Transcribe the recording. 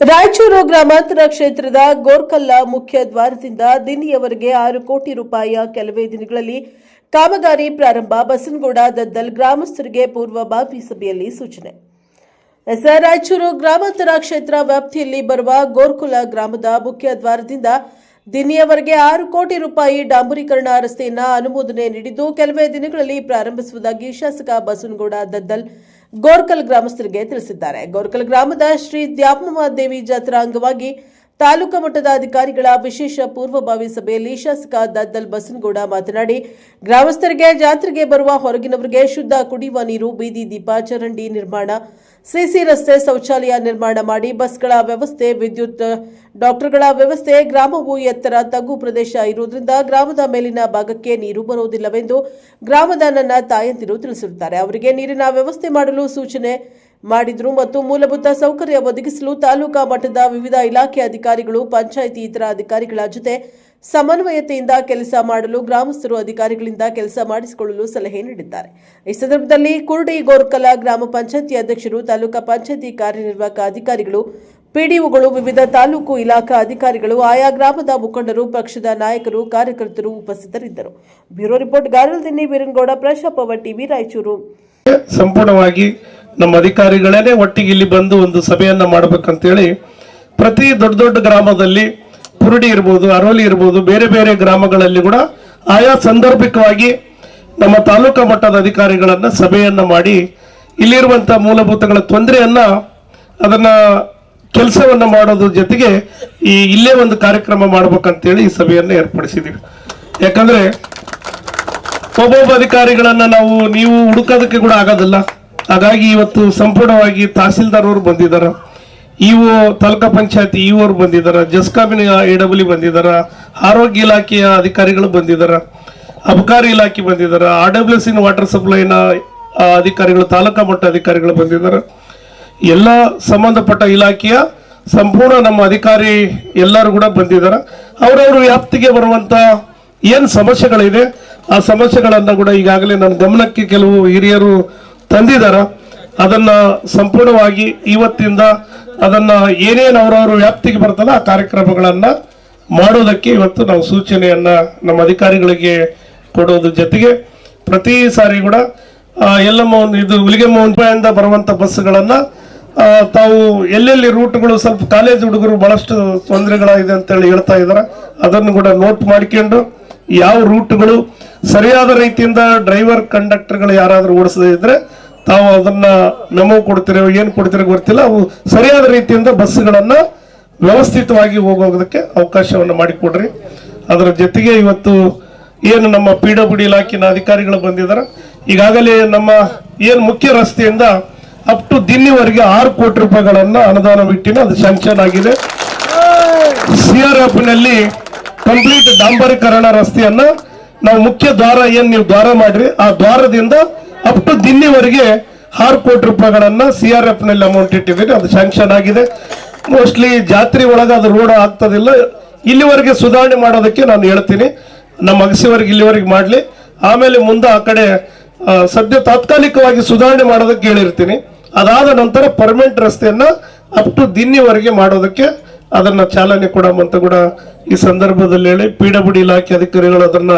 ರಾಯಚೂರು ಗ್ರಾಮಾಂತರ ಕ್ಷೇತ್ರದ ಗೋರ್ಕಲ್ಲ ಮುಖ್ಯ ದ್ವಾರದಿಂದ ದಿನಿಯವರೆಗೆ ಆರು ಕೋಟಿ ರೂಪಾಯಿಯ ಕೆಲವೇ ದಿನಗಳಲ್ಲಿ ಕಾಮಗಾರಿ ಪ್ರಾರಂಭ. ಬಸನಗೌಡ ದದ್ದಲ್ ಗ್ರಾಮಸ್ಥರಿಗೆ ಪೂರ್ವಭಾವಿ ಸಭೆಯಲ್ಲಿ ಸೂಚನೆ. ಎಸ್ ರಾಯಚೂರು ಗ್ರಾಮಾಂತರ ಕ್ಷೇತ್ರ ವ್ಯಾಪ್ತಿಯಲ್ಲಿ ಬರುವ ಗೋರ್ಕುಲ ಗ್ರಾಮದ ಮುಖ್ಯ ದ್ವಾರದಿಂದ ದಿನಿಯವರೆಗೆ ಆರು ಕೋಟಿ ರೂಪಾಯಿ ಡಾಂಬರೀಕರಣ ರಸ್ತೆಯನ್ನ ಅನುಮೋದನೆ ನೀಡಿದ್ದು, ಕೆಲವೇ ದಿನಗಳಲ್ಲಿ ಪ್ರಾರಂಭಿಸುವುದಾಗಿ ಶಾಸಕ ಬಸನಗೌಡ ದದ್ದಲ್ ಗೋರ್ಕಲ್ ಗ್ರಾಮಸ್ಥರಿಗೆ ತಿಳಿಸಿದ್ದಾರೆ. ಗೋರ್ಕಲ್ ಗ್ರಾಮದ ಶ್ರೀ ದ್ಯಾಪಮ್ಮ ದೇವಿ ಜಾತ್ರಾ ಅಂಗವಾಗಿ ತಾಲೂಕು ಮಟ್ಟದ ಅಧಿಕಾರಿಗಳ ವಿಶೇಷ ಪೂರ್ವಭಾವಿ ಸಭೆಯಲ್ಲಿ ಶಾಸಕ ದದ್ದಲ್ ಬಸನಗೌಡ ಮಾತನಾಡಿ, ಗ್ರಾಮಸ್ಥರಿಗೆ, ಜಾತ್ರೆಗೆ ಬರುವ ಹೊರಗಿನವರಿಗೆ ಶುದ್ಧ ಕುಡಿಯುವ ನೀರು, ಬೀದಿ ದೀಪ, ಚರಂಡಿ ನಿರ್ಮಾಣ, ಸಿಸಿ ರಸ್ತೆ ಶೌಚಾಲಯ ನಿರ್ಮಾಣ ಮಾಡಿ ಬಸ್ಗಳ ವ್ಯವಸ್ಥೆ, ವಿದ್ಯುತ್, ಡಾಕ್ಟರ್ಗಳ ವ್ಯವಸ್ಥೆ, ಗ್ರಾಮವು ಎತ್ತರ ತಗ್ಗು ಪ್ರದೇಶ ಇರುವುದರಿಂದ ಗ್ರಾಮದ ಮೇಲಿನ ಭಾಗಕ್ಕೆ ನೀರು ಬರುವುದಿಲ್ಲವೆಂದು ಗ್ರಾಮದ ನನ್ನ ತಾಯಂದಿರು ತಿಳಿಸಿರುತ್ತಾರೆ. ಅವರಿಗೆ ನೀರಿನ ವ್ಯವಸ್ಥೆ ಮಾಡಲು ಸೂಚನೆ ಮಾಡಿದ್ರು ಮತ್ತು ಮೂಲಭೂತ ಸೌಕರ್ಯ ಒದಗಿಸಲು ತಾಲೂಕಾ ಮಟ್ಟದ ವಿವಿಧ ಇಲಾಖೆ ಅಧಿಕಾರಿಗಳು, ಪಂಚಾಯಿತಿ ಇತರ ಅಧಿಕಾರಿಗಳ ಜೊತೆ ಸಮನ್ವಯತೆಯಿಂದ ಕೆಲಸ ಮಾಡಲು, ಗ್ರಾಮಸ್ಥರು ಅಧಿಕಾರಿಗಳಿಂದ ಕೆಲಸ ಮಾಡಿಸಿಕೊಳ್ಳಲು ಸಲಹೆ ನೀಡಿದ್ದಾರೆ. ಈ ಸಂದರ್ಭದಲ್ಲಿ ಕುರುಡಿ ಗೋರ್ಕಲ ಗ್ರಾಮ ಪಂಚಾಯತಿ ಅಧ್ಯಕ್ಷರು, ತಾಲೂಕಾ ಪಂಚಾಯಿತಿ ಕಾರ್ಯನಿರ್ವಾಹಕ ಅಧಿಕಾರಿಗಳು, ಪಿಡಿಒಗಳು, ವಿವಿಧ ತಾಲೂಕು ಇಲಾಖಾ ಅಧಿಕಾರಿಗಳು, ಆಯಾ ಗ್ರಾಮದ ಮುಖಂಡರು, ಪಕ್ಷದ ನಾಯಕರು, ಕಾರ್ಯಕರ್ತರು ಉಪಸ್ಥಿತರಿದ್ದರು. Bureau report Garaldinni Veerangouda ಪ್ರಶಾಪವ ಟಿವಿ ರಾಯಚೂರು. ಸಂಪೂರ್ಣವಾಗಿ ನಮ್ಮ ಅಧಿಕಾರಿಗಳೇನೆ ಒಟ್ಟಿಗೆ ಇಲ್ಲಿ ಬಂದು ಒಂದು ಸಭೆಯನ್ನ ಮಾಡ್ಬೇಕಂತೇಳಿ ಪ್ರತಿ ದೊಡ್ಡ ದೊಡ್ಡ ಗ್ರಾಮದಲ್ಲಿ ಕುರುಡಿ ಇರ್ಬೋದು ಅರೋಲಿ ಇರ್ಬೋದು, ಬೇರೆ ಬೇರೆ ಗ್ರಾಮಗಳಲ್ಲಿ ಕೂಡ ಆಯಾ ಸಂದರ್ಭಿಕವಾಗಿ ನಮ್ಮ ತಾಲೂಕಾ ಮಟ್ಟದ ಅಧಿಕಾರಿಗಳನ್ನ ಸಭೆಯನ್ನ ಮಾಡಿ ಇಲ್ಲಿರುವಂತ ಮೂಲಭೂತಗಳ ತೊಂದರೆಯನ್ನ ಅದನ್ನ ಕೆಲಸವನ್ನ ಮಾಡೋದ್ರ ಜೊತೆಗೆ ಈ ಇಲ್ಲೇ ಒಂದು ಕಾರ್ಯಕ್ರಮ ಮಾಡ್ಬೇಕಂತೇಳಿ ಈ ಸಭೆಯನ್ನ ಏರ್ಪಡಿಸಿದೀವಿ. ಯಾಕಂದ್ರೆ ಒಬ್ಬೊಬ್ಬ ಅಧಿಕಾರಿಗಳನ್ನ ನಾವು ನೀವು ಹುಡುಕೋದಕ್ಕೆ ಕೂಡ ಆಗೋದಿಲ್ಲ. ಹಾಗಾಗಿ ಇವತ್ತು ಸಂಪೂರ್ಣವಾಗಿ ತಹಸೀಲ್ದಾರ್ ಅವರು ಬಂದಿದ್ದಾರೆ ಇಒ ತಾಲೂಕಾ ಪಂಚಾಯತಿ ಇಒ ಬಂದಿದ್ದಾರೆ ಜಸ್ಕಾಮಿನ ಎ ಡಬ್ಲ್ಯೂ ಬಂದಿದ್ದಾರೆ ಆರೋಗ್ಯ ಇಲಾಖೆಯ ಅಧಿಕಾರಿಗಳು ಬಂದಿದ್ದಾರೆ ಅಬಕಾರಿ ಇಲಾಖೆ ಬಂದಿದ್ದಾರೆ ಆರ್ ಡಬ್ಲ್ಯೂ ಸಿನ ವಾಟರ್ ಸಪ್ಲೈನ ಅಧಿಕಾರಿಗಳು, ತಾಲೂಕಾ ಮಟ್ಟ ಅಧಿಕಾರಿಗಳು ಬಂದಿದ್ದಾರೆ ಎಲ್ಲ ಸಂಬಂಧಪಟ್ಟ ಇಲಾಖೆಯ ಸಂಪೂರ್ಣ ನಮ್ಮ ಅಧಿಕಾರಿ ಎಲ್ಲರೂ ಕೂಡ ಬಂದಿದ್ದಾರೆ ಅವರವ್ರ ವ್ಯಾಪ್ತಿಗೆ ಬರುವಂತ ಏನು ಸಮಸ್ಯೆಗಳಿದೆ, ಆ ಸಮಸ್ಯೆಗಳನ್ನು ಕೂಡ ಈಗಾಗಲೇ ನನ್ನ ಗಮನಕ್ಕೆ ಕೆಲವು ಹಿರಿಯರು ತಂದಿದಾರ ಅದನ್ನ ಸಂಪೂರ್ಣವಾಗಿ ಇವತ್ತಿಂದ ಅದನ್ನ ಏನೇನು ಅವರವ್ರ ವ್ಯಾಪ್ತಿಗೆ ಬರ್ತದ ಆ ಕಾರ್ಯಕ್ರಮಗಳನ್ನ ಮಾಡೋದಕ್ಕೆ ಇವತ್ತು ನಾವು ಸೂಚನೆಯನ್ನ ನಮ್ಮ ಅಧಿಕಾರಿಗಳಿಗೆ ಕೊಡೋದ್ರ ಜೊತೆಗೆ ಪ್ರತಿ ಸಾರಿ ಕೂಡ ಎಲ್ಲಮ್ಮ ಒಂದು ಇದು ಹುಲಿಗೆಮ್ಮ ಇಂದ ಬರುವಂತ ಬಸ್ಗಳನ್ನ ತಾವು ಎಲ್ಲೆಲ್ಲಿ ರೂಟ್ಗಳು ಸ್ವಲ್ಪ ಕಾಲೇಜ್ ಹುಡುಗರು ಬಹಳಷ್ಟು ತೊಂದರೆಗಳಾಗಿದೆ ಅಂತೇಳಿ ಹೇಳ್ತಾ ಇದ್ದಾರೆ. ಅದನ್ನು ಕೂಡ ನೋಟ್ ಮಾಡ್ಕೊಂಡು ಯಾವ ರೂಟ್ಗಳು ಸರಿಯಾದ ರೀತಿಯಿಂದ ಡ್ರೈವರ್ ಕಂಡಕ್ಟರ್ಗಳು ಯಾರಾದರೂ ಓಡಿಸದೇ ಇದ್ರೆ ತಾವು ಅದನ್ನ ನಮೋ ಕೊಡ್ತೀರೋ, ಏನ್ ಕೊಡ್ತೀರೋ ಗೊತ್ತಿಲ್ಲ. ಅವು ಸರಿಯಾದ ರೀತಿಯಿಂದ ಬಸ್ಗಳನ್ನ ವ್ಯವಸ್ಥಿತವಾಗಿ ಹೋಗೋದಕ್ಕೆ ಅವಕಾಶವನ್ನು ಮಾಡಿಕೊಡ್ರಿ. ಅದರ ಜೊತೆಗೆ ಇವತ್ತು ಏನು ನಮ್ಮ ಪಿ ಡಬ್ಲ್ಯೂ ಇಲಾಖೆನ ಅಧಿಕಾರಿಗಳು ಬಂದಿದ್ದಾರೆ ಈಗಾಗಲೇ ನಮ್ಮ ಏನು ಮುಖ್ಯ ರಸ್ತೆಯಿಂದ ಅಪ್ ಟು ದಿನ್ನಿವರೆಗೆ ಆರು ಕೋಟಿ ರೂಪಾಯಿಗಳನ್ನು ಅನುದಾನ ಬಿಟ್ಟಿನ ಅದು ಸ್ಯಾಂಕ್ಷನ್ ಆಗಿದೆ. ಸಿಆರ್ಎಫ್ನಲ್ಲಿ ಕಂಪ್ಲೀಟ್ ಡಾಂಬರೀಕರಣ ರಸ್ತೆಯನ್ನ ನಾವು ಮುಖ್ಯ ದ್ವಾರ ಏನು ನೀವು ದ್ವಾರ ಮಾಡ್ರಿ, ಆ ದ್ವಾರದಿಂದ ಅಪ್ ಟು ದಿಲ್ಲಿವರೆಗೆ ಆರು ಕೋಟಿ ರೂಪಾಯಿಗಳನ್ನ ಎಫ್ನಲ್ಲಿ ಅಮೌಂಟ್ ಇಟ್ಟಿದ್ದೀನಿ ಅದು ಸ್ಯಾಂಕ್ಷನ್ ಆಗಿದೆ. ಮೋಸ್ಟ್ಲಿ ಜಾತ್ರೆ ಒಳಗೆ ಅದು ರೋಡ್ ಆಗ್ತದಿಲ್ಲ. ಇಲ್ಲಿವರೆಗೆ ಸುಧಾರಣೆ ಮಾಡೋದಕ್ಕೆ ನಾನು ಹೇಳ್ತೀನಿ. ನಮ್ಮ ಅಗಸಿವರೆಗೆ ಇಲ್ಲಿವರೆಗೆ ಮಾಡಲಿ. ಆಮೇಲೆ ಮುಂದೆ ಆ ಕಡೆ ಸದ್ಯ ತಾತ್ಕಾಲಿಕವಾಗಿ ಸುಧಾರಣೆ ಮಾಡೋದಕ್ಕೆ ಹೇಳಿರ್ತೀನಿ. ಅದಾದ ನಂತರ ಪರ್ಮನೆಂಟ್ ರಸ್ತೆಯನ್ನ ಅಪ್ ಟು ದಿನ್ನಿವರೆಗೆ ಮಾಡೋದಕ್ಕೆ ಅದನ್ನ ಚಾಲನೆ ಕೊಡಮಂತ ಕೂಡ ಈ ಸಂದರ್ಭದಲ್ಲಿ ಹೇಳಿ. ಪಿ ಇಲಾಖೆ ಅಧಿಕಾರಿಗಳು ಅದನ್ನ